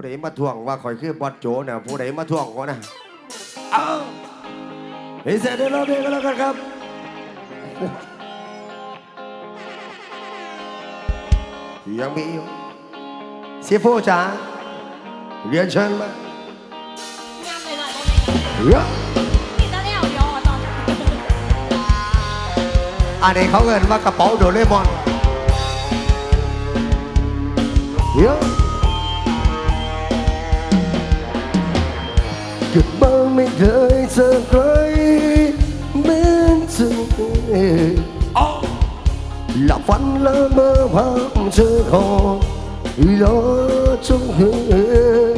ผู้ใดมาทวงว่าข่อยคือบอสโจนะผู้ใดมาทวงก็นะเอาเฮ้ยเสร็จแล้วเด็กก็แล้วกันครับ ยังมีอยู่เสียโฟจ๋าเรียนเชิญมางามเลยล่ะตรงนี้เฮ้ยมีแต่แนวยอตอนอันนี้เขาเงินว่ากระเป๋าโดเรมอนเดี๋ย วเกิดมาไม่เคยเจอใครเหมือนเธอหลับฝันละเมอภาพเธอขอรอจงเห็น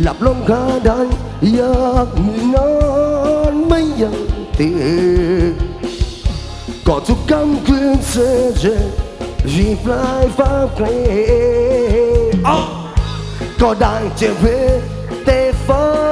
หลับลงคาได้อยากนอนไม่ยังตื่นก็ทุกคำคืนเธอจะรีบลายฟ้าไกลอ้าวก็ได้เจอเพื่อแต่ฝันลมลงก็ลองเชิญจองเดินเพื่อไม่รู้ตัวเจอเธอที่ไรจิตใจ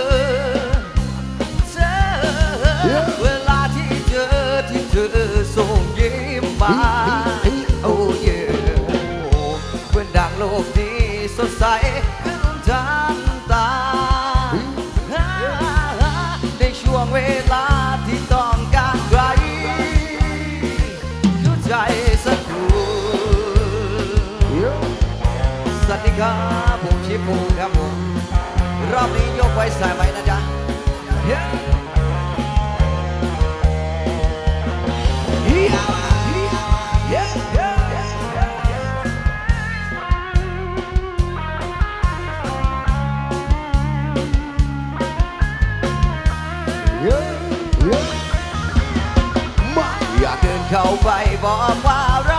ยิ้มาโอ้เย่เพื่อนดังโลกนี้สดใสขึ้นทันตา ในช่วงเวลาที่ต้องการใครเข้าใจสักครูสวัสดีครับผมชิฟูครับผมรอบนี้ยกไว้ใส่ไว้นะจ๊ะ เข้าไปบอกว่า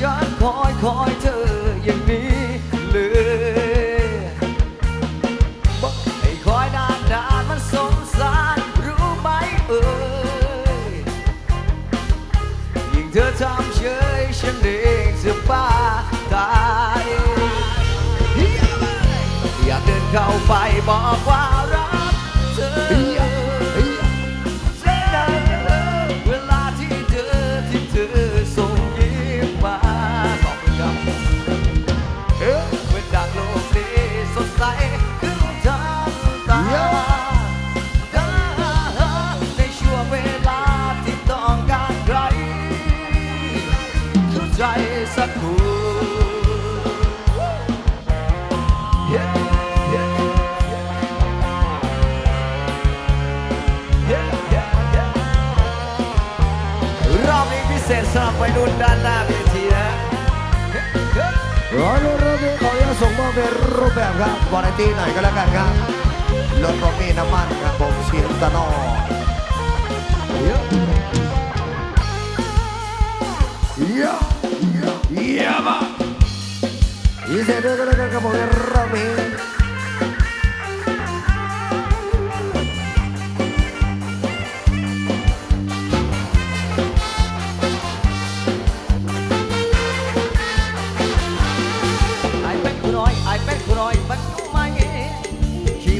ฉันคอยคอยเธออย่างนี้เลยบอกให้คอยนานนานมันสงสารรู้ไหมเอ่ยยิ่งเธอทำเฉยฉันเองจะบ้าตายอยากเดินเข้าไปบอกว่า ตี้หน่อยก็แล้วกันครับรถก็มีน้ำมันครับผมเสียงตะนอเยอะเยอะเยอะมากอีเสร็จแล้วยก็แล้วกันครับผมเป็นรอบ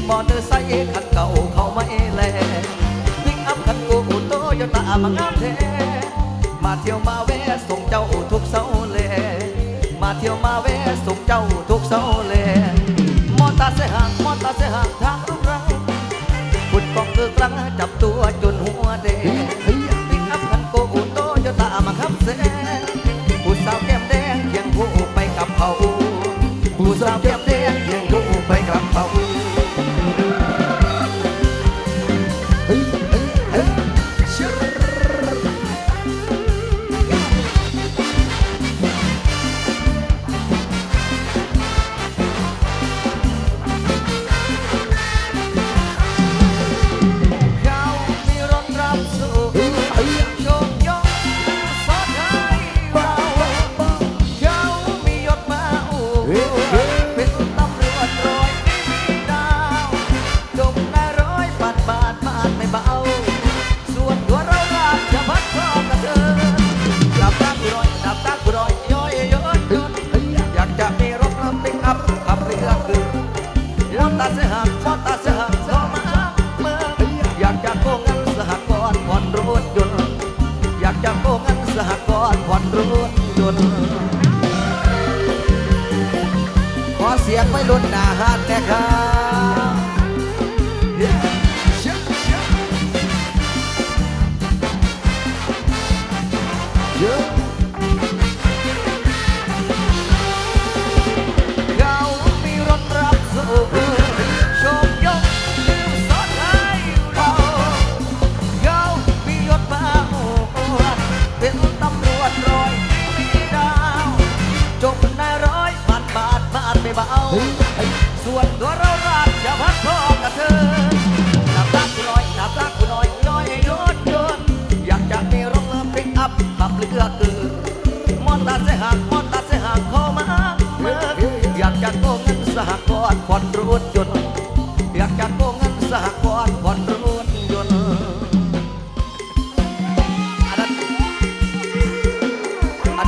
มอเตอร์ไซค์คันเก่าเขาไม่แลพิกอัพคันโกโอโตโยต้ามางามแท้มาเที่ยวมาแวะส่งเจ้าทุกเสาเลมาเที่ยวมาแวะส่งเจ้าทุกเสาเลมอเตอร์ไซค์ห่างมอเตอร์ไซค์ห่างทางลูกรังขุดกองเกลือกลังจับตัวจนหัวเดงพิกอัพคันโกโอโตโยต้ามาขับเสผู้สาวแก้มแดงเคียังผู้ไปกับเขาผู้สาวแก้ม ถยนขอเสียงไม่ลุ้นหนาฮันนะครับ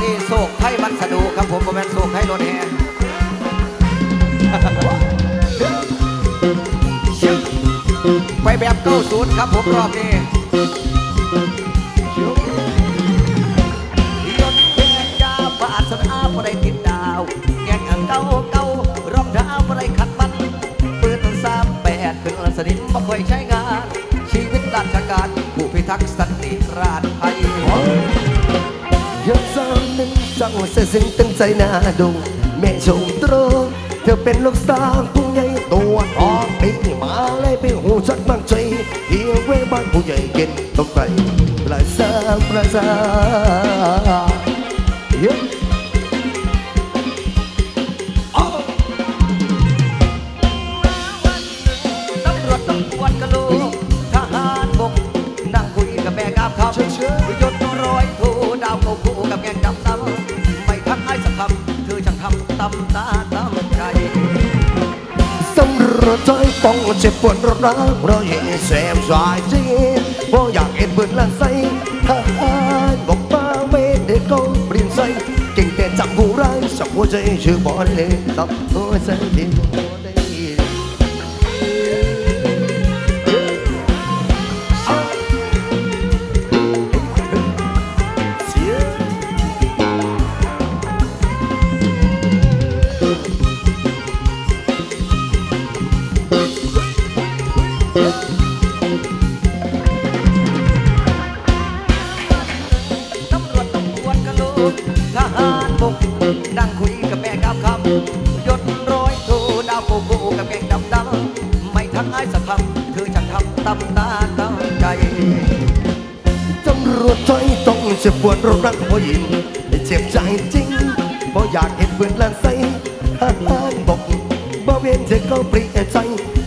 อันนี้โศกให้วัสดุครับผมผมเป็นโศกให้รถแห่ไปแบบเก้าศูนย์ครับผมรอบนี้ยนต์แยกยาบาสนาบ่ได้ติดดาวแยกอังเก่าเก่ารองเท้าบ่ได้ขัดมันปืนสามแปดเป็นสนิมบ่ค่อยใช้งาน ชีวิตราชการผู้พิทักษ์สันติราษ นั้นจังเสียสิ่งตั้งใจน่าดูแม่ชมตรงเธอเป็นลูกสาวผู้ใหญ่ตัวทองปีมาเลยไปหูชัดมางใจเฮียวเว้บ้านผู้ใหญ่เกินตกไปประสาประสา รวจใจต้องเจ็บปวดร้าวเราอยากเสบสายจีบ่อยากเอ็นเบิดละใสฮ่าฮ่าบอกป้าไม่ได้ก็เปลี่ยนใจเก่งแต่จับผู้ร้ายสับหัวใจชื่อบ่ได้เลยตับหัวใจที่ เจ็บปวดรารักผู้หญิงเจ็บใจจริงบ่อยากเห็นเพื่อนลานใสทหารบอกบ่เวียนเธอก็เปลี่ยนใจ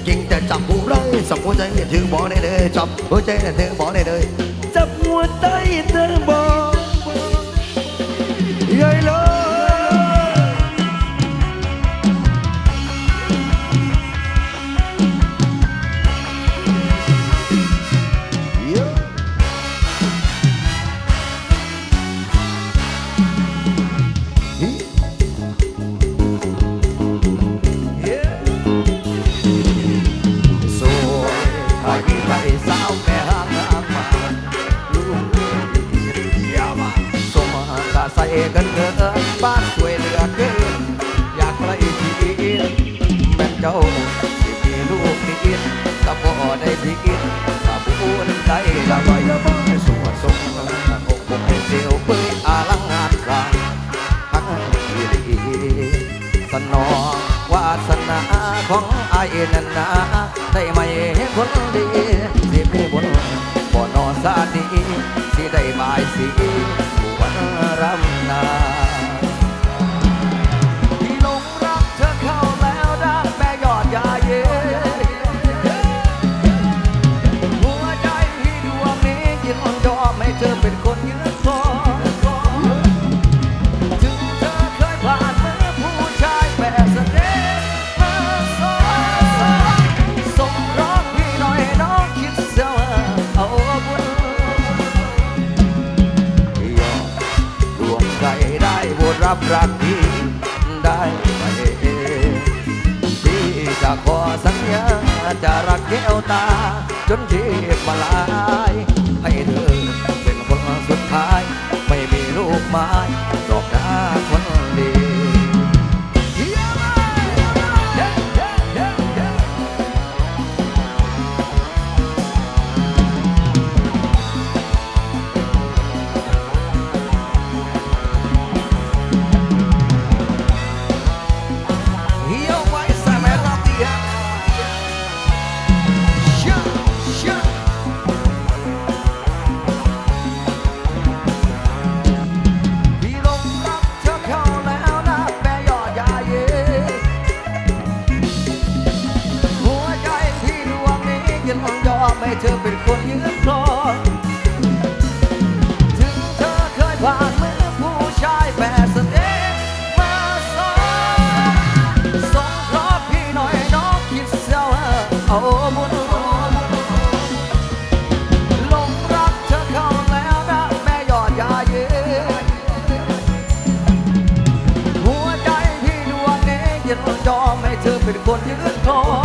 ก่งแต่จับผู้ร้ายสับหัวใจถือบ่ได้เลยจับหัวใจเธอบ่ได้เลย จ้าสิมีลูกที่อินก็บ่ได้พิกินถ้าผู้นั้นใจละไว้สวดทรงอกบกให้เดียวเปื่ออาลังงานสร้างทั้งที่ดีสนองวาสนาของไอ้ายนันนา รักพี่ได้ไหมพี่จจะขอสัญญาจะรักแก้วตา จนชีพมาลาย ให้เธอเป็นคนสุดท้าย ไม่มีลูกไม้ ให้เธอเป็นคนยืนครองถึงเธอเคยผ่านมือผู้ชายแปดสเน่ห์มาสอนสงเคราะห์พี่หน่อยน้องคิดเสียวเอาบุญหลงรักเธอเข้าแล้วนะแม่ยอดยาเย่หัวใจพี่ดวงนี้ยังยอมให้เธอเป็นคนยืนครอง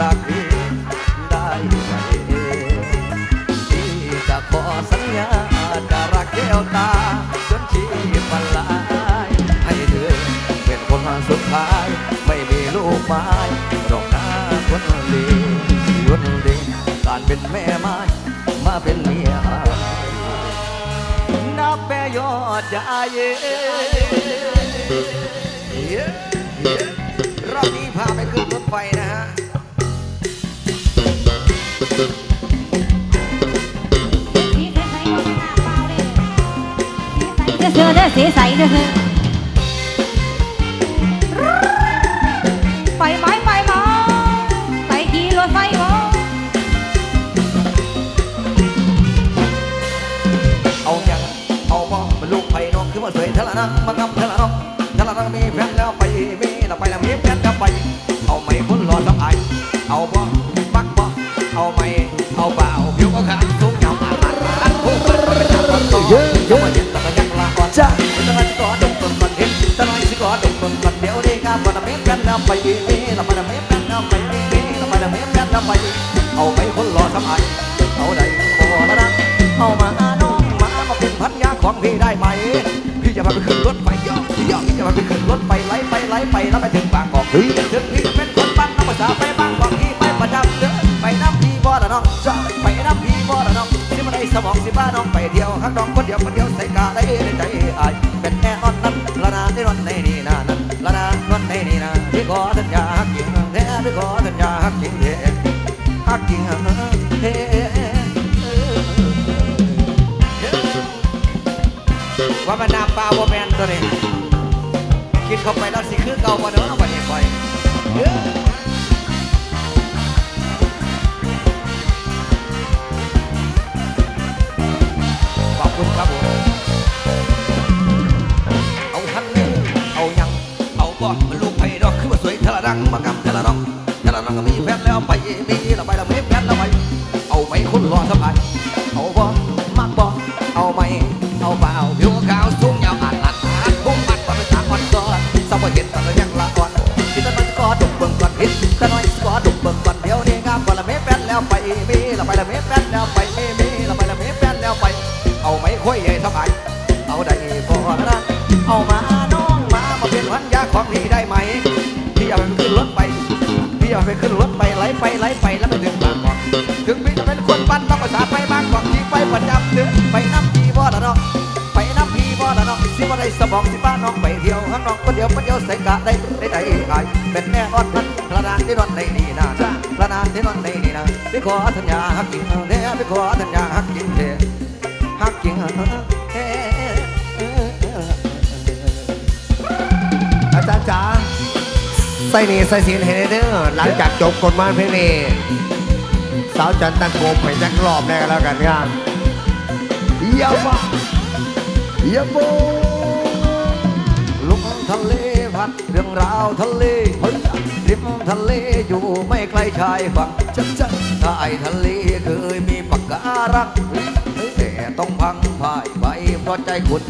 รักได้ไหมที่จะขอสัญญาจะรักแก้วตา จนชีพมันลายให้เธอเป็นคนสุดท้าย ไม่มีลูกไม้ดอกหน้าคนดียุนดีการเป็นแม่ไม้มาเป็นเมียนับแม่ยอดยาเย่รอบนี้พาไปขึ้นรถไฟนะฮะ เปล่าเลยสีใสเสื้อเด้อสีใสเด้อไปไหมไปไหมไปขี่รถไฟบ่เอาอย่างเอาบ่มันลูกไผ่น้องคือมาสวยเท่าละนะมากำเท่าละน้องเท่าละน้อง นนี้แฟนแล้วไปมีแล้วไปแมีแฟนแล้วไปมีแล้วไปแล้วมีแฟนแล้วไปเอาไปคนรอสมัยเอาได้ขอละนะเอามาน้องมามาเป็นพันยาของพี่ได้ไหมพี่จะพาไปขึ้นรถไฟย่อพี่ย่อพี่จะพาไปขึ้นรถไฟไหลไปไหลไปแล้วไปถึงบางกอกเฮ้ย ตัวนี้ กินเข้าไปแล้วสิคือเก่าบ่เด้อบัดนี้ไป คุยใหญ่สบาย เอาได้พอแล้วนะเอามาน้องมามาเป็นพันยาของพี่ได้ไหม พี่อยากไปขึ้นรถไป พี่อยากไปขึ้นรถไปไหลไปไหลไปแล้วไปถึงบางกอกถึงพี่จะเป็นคนปั้นต้องภาษาไปบางกอกที่ไปประจำเดือไปน้ำพี่บ่ละน้องไปน้ำพี่บ่ละน้องสิบ่ได้สมองสิบ้าน้องไปเที่ยวข้างนอกคนเดียวคนเดียวใส่กะได้ได้ได้ไอเป็นแน่นอนนั้นกระดานที่นอนในนี่นะกระดานที่นอนในนี่นะพี่ขอสัญญาฮักจริงเด้อพี่ขอสัญญา ใส่นี่ใส่เสียนเฮเดอร์หลังจากจบกฎหมายเพลงนี้สาวจันตังโกไปจักรอบแน่กันแล้วกันครับเยี่ยมมากเยี่ยมโบลงทะเลพัดเรื่องราวทะเลเฮ้ยริมทะเลอยู่ไม่ไกลชายฝั่งจังจังถ้าไอ้ทะเลเคยมีปากการังแต่ต้องพังพ่ายไปเพราะใจคุณ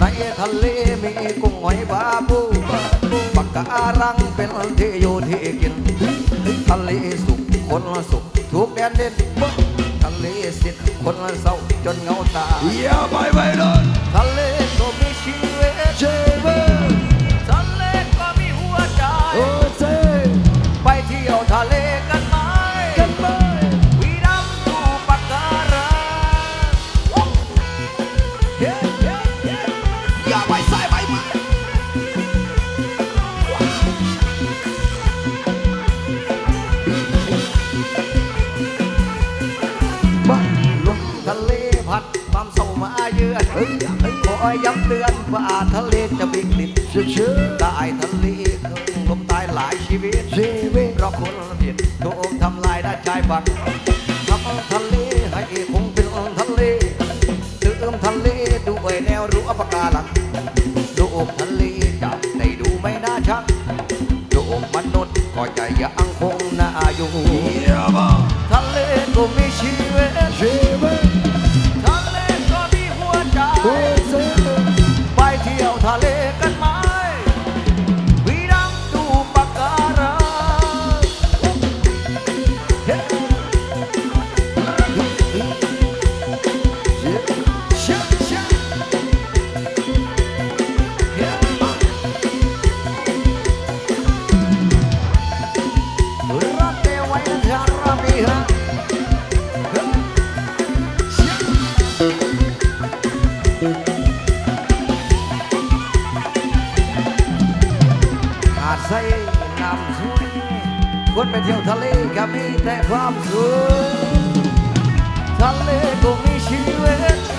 ในทะเลมีกุ้งหอยบาบูปากการังเป็นที่อยู่ที่กิน ทะเลสุขคนละสุขทุกแดนดินทะเลสิ้นคนละเศร้าจนเงาตาอย่าไปไปเลย เฮ้ยขอย้ำเตือนว่าทะเลจะมีกลิ่นเชื่อเชื่อตายทะเลลมตายหลายชีวิตเจเวอร์เพราะคนเดียดถูกทำลายด้านชายฝั่งทำทะเลให้คงเป็นทะเลเติมทะเลด้วยแนวรั้วปะการังดูทะเลจะได้ดูไม่น่าชักดูมนุษย์ก็จะยังคงน่าอยู่อย่ามาทะเลก็มีชีวิตเจเวอร์ท ดใส่น้ำสวยคนไปเที่ยวทะเลก็มีแต่ความสุขทะเลก็มีชีวิต